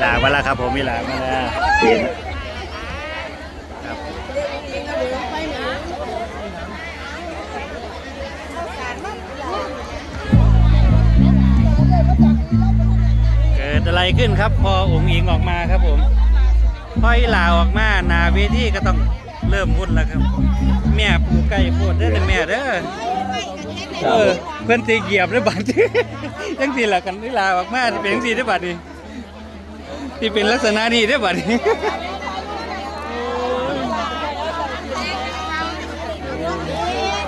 หลามาแล้วครับผมมีหลามาแล้วเห็นครับเกิดอะไรขึ้นครับ พอองค์อิงออกมาครับผมพออีหลาออกมานาเวทีก็ต้องเริ่มวุ่นแล้วครับ แม่ปูไก่โพดเด้อแต่แม่เด้อเออเพื่อนตีเหยียบได้บัดยังสีหละกันอีหลาออกมาที่เป็นจังสีได้บัดนี่ ที่เป็นลักษณะนี้ได้บัดนี่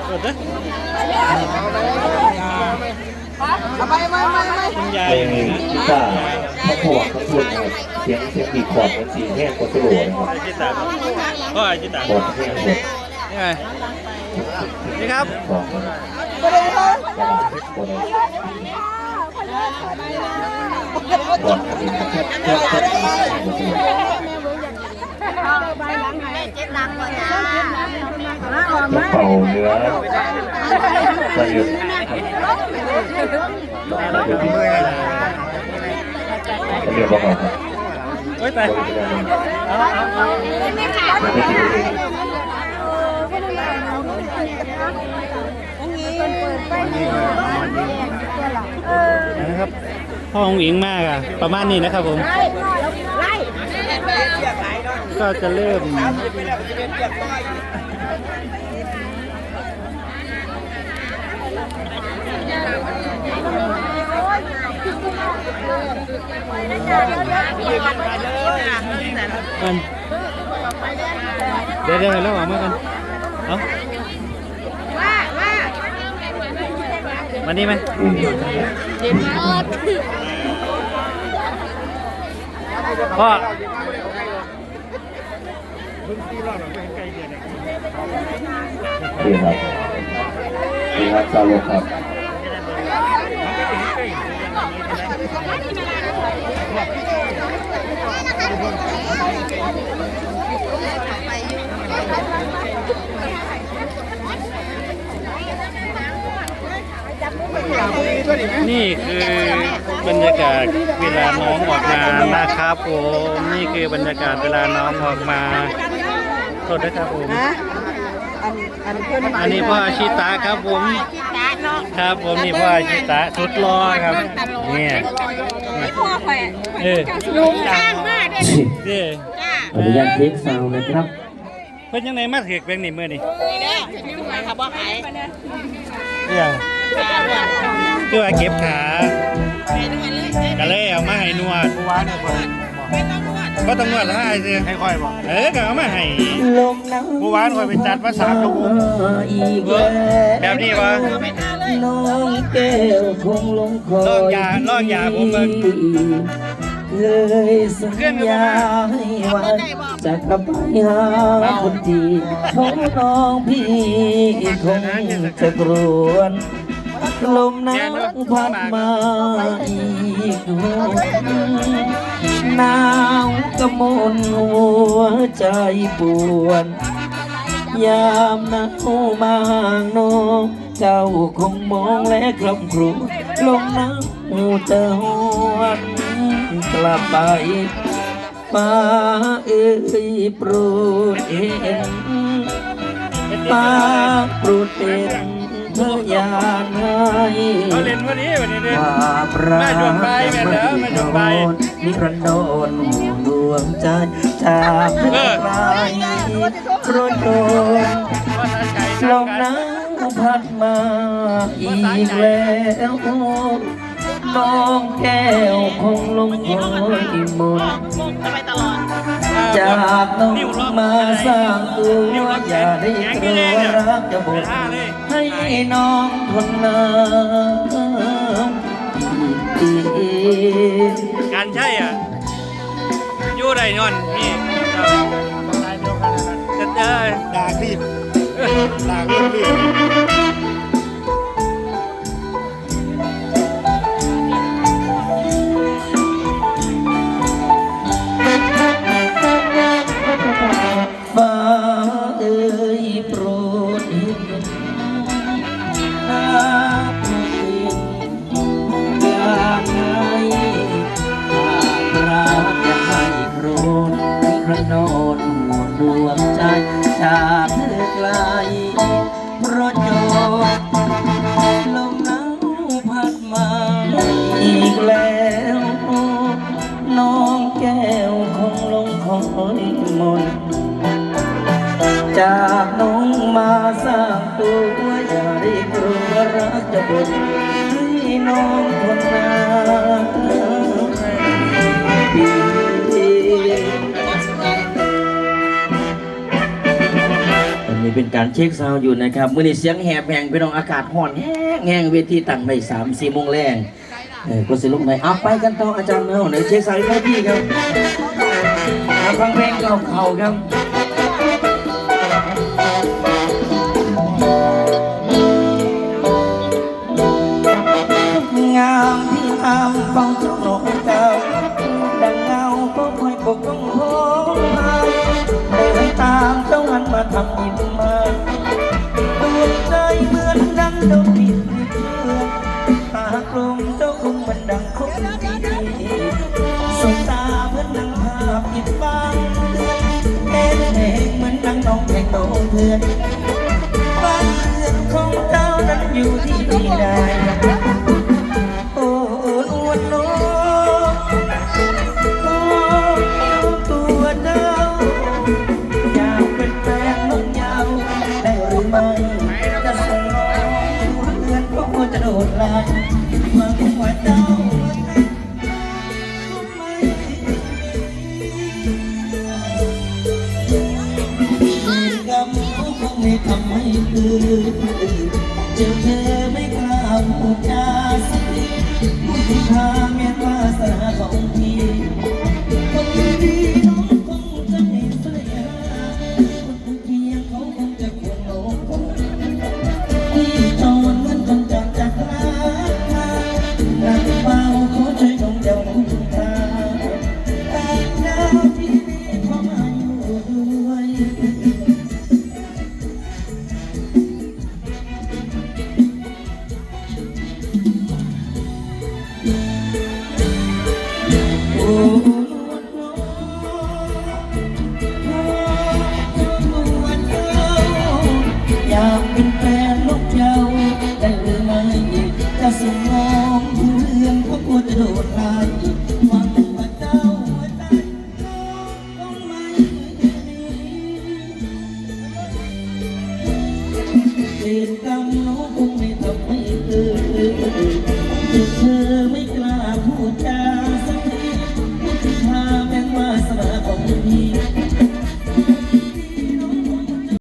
กดนะคุณยายเพลงกีตาร์พระพวกพระพุทธนะครับเสียงเสียงดีคอร์ดเหมือนสีแห้งกว่าสโลว์นะครับอาจิตาก็อาจิตาคอร์ดแห้งหมดนี่ไงนี่ครับสองกระดา ษกดกดแค่แค่แค่กดสโลว์เจ็บหลังก่อนนะกระเป๋าเนื้อสยุดลองมาดูที่เรียกว่าไงครับโอ้ยตายบริการเอาเอาเอาไม่ขาดไม่ติดเลย นะครับพ่อองอิงมากอะประมาณนี้นะครับผม ก็จะเริ่มมันเดี๋ยวเดี๋ยวแล้วออกมากัน เอาว่าว่า มานี่ไหมพ่อดีครับดีครับซาโลครับไนี่คือบรรยากาศเวลาน้องออกมานะครับผมนี่คือบรรยากาศเวลาน้องออกมาโทษนะครับผมอันเพื่อนอันนี้พ่ออาชิตะครับผมจิตาเนาะครับผมนี่พ่ออาชิตะสุดรอครับเนี่ยพ่อข่อยเออลุงข้างมาได้เด้จ้าอนุญาตเทคซาวน์นะครับเพิ่นยังไงมาถือเป็นนี่มื้อนี่นี่เด้อพี่ข่อยขับบ่หายเนี่ยจ้าด้วย คือว่าเก็บขาไปด้วยเลยก็เลยเอามาให้นวดวานเนี่ยคนไม่ต้องนวดก็ต้องนวดให้สิให้ค่อยบอกเออก็เอามาให้ลมหนาวเมื่อวานคอยไปจัดมาสามกระปุกอีกแล้วแบบนี้วะไม่เอาเลยน้องแก้วคงลงคอยลอกยาลอกยาผมเบิ่งเคยสัญญาให้ไว้จะกลับไปหาคนที่ของน้องพี่คงจะกรวน ลมหนาวพัดมาอีกดวงหนาวกระมนหัวใจปวน ยามหนาวมาห่างน้องเจ้าคงมองและคลำครวญลมหนาวจะหวนกลับไปฟ้าเอ้ยโปรดเห็นฟ้าโปรดเป็น พยานให้เขาเล่นวันนี้วันนี้ดิความรัแม่กดวงใบแม่เด้อแม่ดวงใบนิรันดรห่วงดวงใจจากเมื่อไกลรโดนลมหนาวพัดมาอีกแล้วน้องแก้วคงลงคอยหมดมุกจากน้องมาสร้างตัวอย่าได้กลัวรักจะหมด น้องทนน้ำอีกการใช่อะอยู่ไรนอนนี่จะเจอดากรีบดากรีบรีบ จากน้องมาสร้างตัวอย่าได้กลัวรักจะบ่นให้น้องทนนานปีตอนนี้เป็นการเช็คซาวด์อยู่นะครับมื่อนี้เสียงแหบแหงไปน้องอากาศห่อนแห้งแห้งเวทีตั้งได้สามสี่โมงแรงเออก็สิลุกไหนเอาไปกันต่ออาจารย์เนาะไหนเช็คซาวด์ให้พี่ครับฟังเพลงเก่าๆครับ ทำยิ้มมาดวงใจเหมือนดังดวงดินเชื่อตากลมเจ้าคงมันดังคงดีสบตาเหมือนดังภาพอิดบ้างเอ็นเองเหมือนดังน้องแข่งโตเพื่อน ไม่ทำให้ตื่นเจอเธอไม่กล้าพูดจาสักทีพูดถึงทางเมียนมาสนาของ ตกรรมน้องคงไม่ทำ